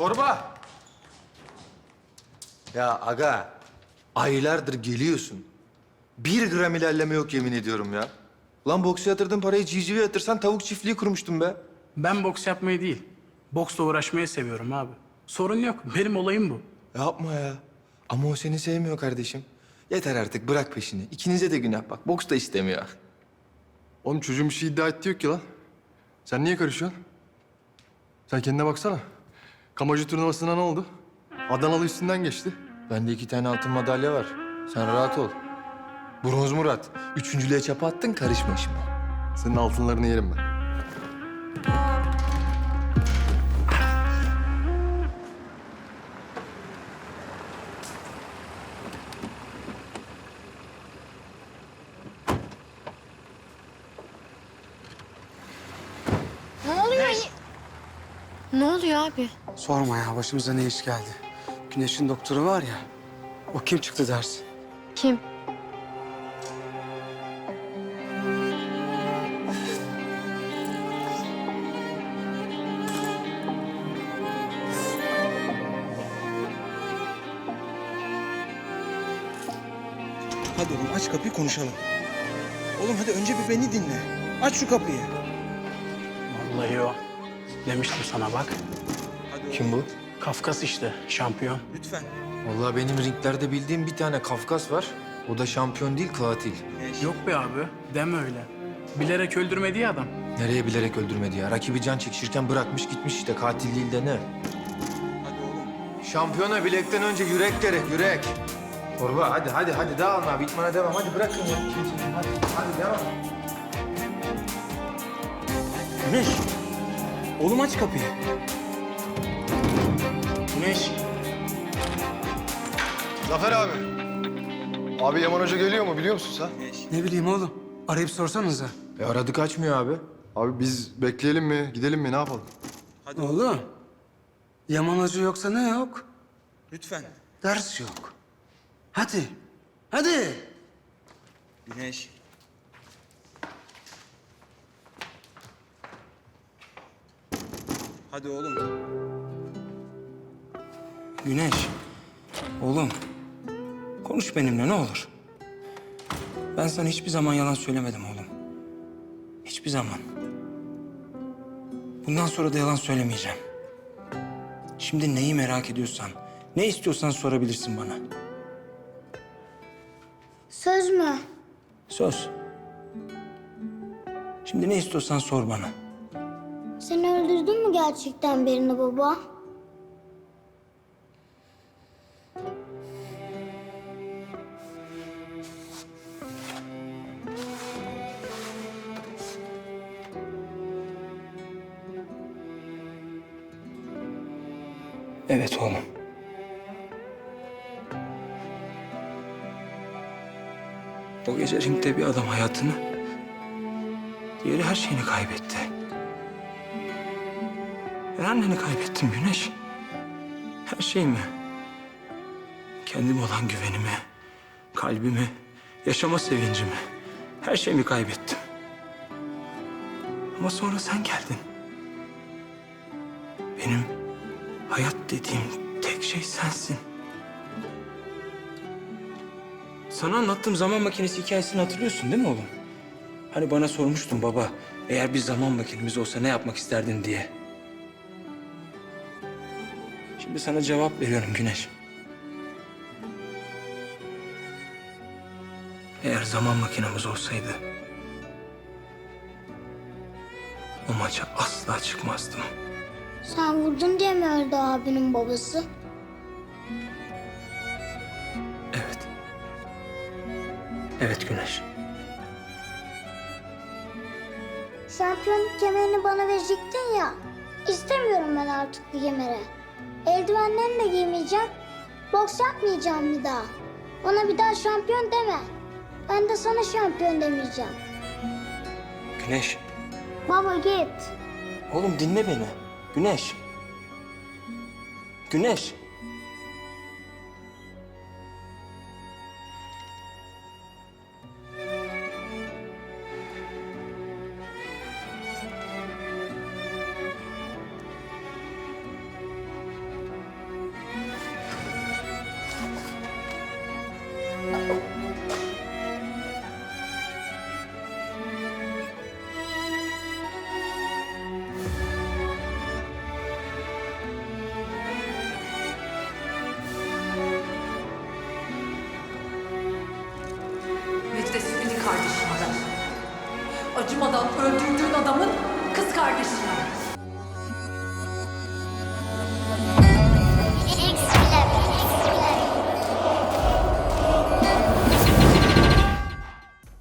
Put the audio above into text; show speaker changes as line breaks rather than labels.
Torba. Ya aga, aylardır geliyorsun. Bir gram ilerleme yok yemin ediyorum ya. Lan boksa yatırdığın parayı civcive yatırsan tavuk çiftliği kurmuştum be.
Ben boks yapmayı değil, boksla uğraşmayı seviyorum abi. Sorun yok, benim olayım bu.
Yapma ya. Ama o seni sevmiyor kardeşim. Yeter artık bırak peşini. İkinize de günah bak. Boks da istemiyor.
Oğlum çocuğun bir şey iddia etti yok ki lan. Sen niye karışıyorsun? Sen kendine baksana. Kamacı turnuvasına ne oldu? Adanalı üstünden geçti.
Bende iki tane altın madalya var. Sen rahat ol. Bronz Murat. Üçüncülüğe çapa attın karışma şimdi.
Senin altınlarını yerim ben.
Ne oluyor abi?
Sorma ya başımıza ne iş geldi. Güneş'in doktoru var ya. O kim çıktı dersin?
Kim?
Hadi oğlum aç kapıyı konuşalım. Oğlum hadi önce bir beni dinle. Aç şu kapıyı.
Vallahi o. Demiştim sana bak.
Kim bu?
Kafkas işte, şampiyon.
Lütfen.
Vallahi benim ringlerde bildiğim bir tane Kafkas var. O da şampiyon değil, katil.
Yok be abi, deme öyle. Bilerek öldürmedi ya adam.
Nereye bilerek öldürmedi ya? Rakibi can çekişirken bırakmış gitmiş işte. Katil değil de ne?
Hadi oğlum.
Şampiyona bilekten önce yürek gerek, yürek. Torba hadi hadi hadi dağılma. abi. İtmana devam. Hadi bırakın ya. Hadi, hadi devam.
Güneş. Oğlum aç kapıyı. Güneş.
Zafer abi. Abi Yaman Hoca geliyor mu biliyor musun sen?
Ne bileyim oğlum. Arayıp sorsanıza.
E aradık açmıyor abi.
Abi biz bekleyelim mi, gidelim mi, ne yapalım?
Hadi
Oğlum. Yaman Hoca yoksa ne yok?
Lütfen.
Ders yok. Hadi. Hadi.
Güneş. Hadi oğlum.
Güneş. Oğlum. Konuş benimle ne olur. Ben sana hiçbir zaman yalan söylemedim oğlum. Hiçbir zaman. Bundan sonra da yalan söylemeyeceğim. Şimdi neyi merak ediyorsan, ne istiyorsan sorabilirsin bana.
Söz mü?
Söz. Şimdi ne istiyorsan sor bana.
Sen öldürdün mü gerçekten birini baba?
Evet oğlum. O gece ringde bir adam hayatını, diğeri her şeyini kaybetti. Ben anneni kaybettim Güneş. Her şeyimi. Kendim olan güvenimi, kalbimi, yaşama sevincimi, her şeyimi kaybettim. Ama sonra sen geldin. Benim Hayat dediğim tek şey sensin. Sana anlattığım zaman makinesi hikayesini hatırlıyorsun değil mi oğlum? Hani bana sormuştun baba, eğer bir zaman makinemiz olsa ne yapmak isterdin diye. Şimdi sana cevap veriyorum Güneş. Eğer zaman makinemiz olsaydı... ...o maça asla çıkmazdım.
Sen vurdun diye mi öldü abinin babası?
Evet. Evet Güneş.
Şampiyonluk kemerini bana verecektin ya. İstemiyorum ben artık bu kemeri. Eldivenlerini de giymeyeceğim. Boks yapmayacağım bir daha. Bana bir daha şampiyon deme. Ben de sana şampiyon demeyeceğim.
Güneş.
Baba git.
Oğlum dinle beni. Güneş. Güneş.
Kardeşinden.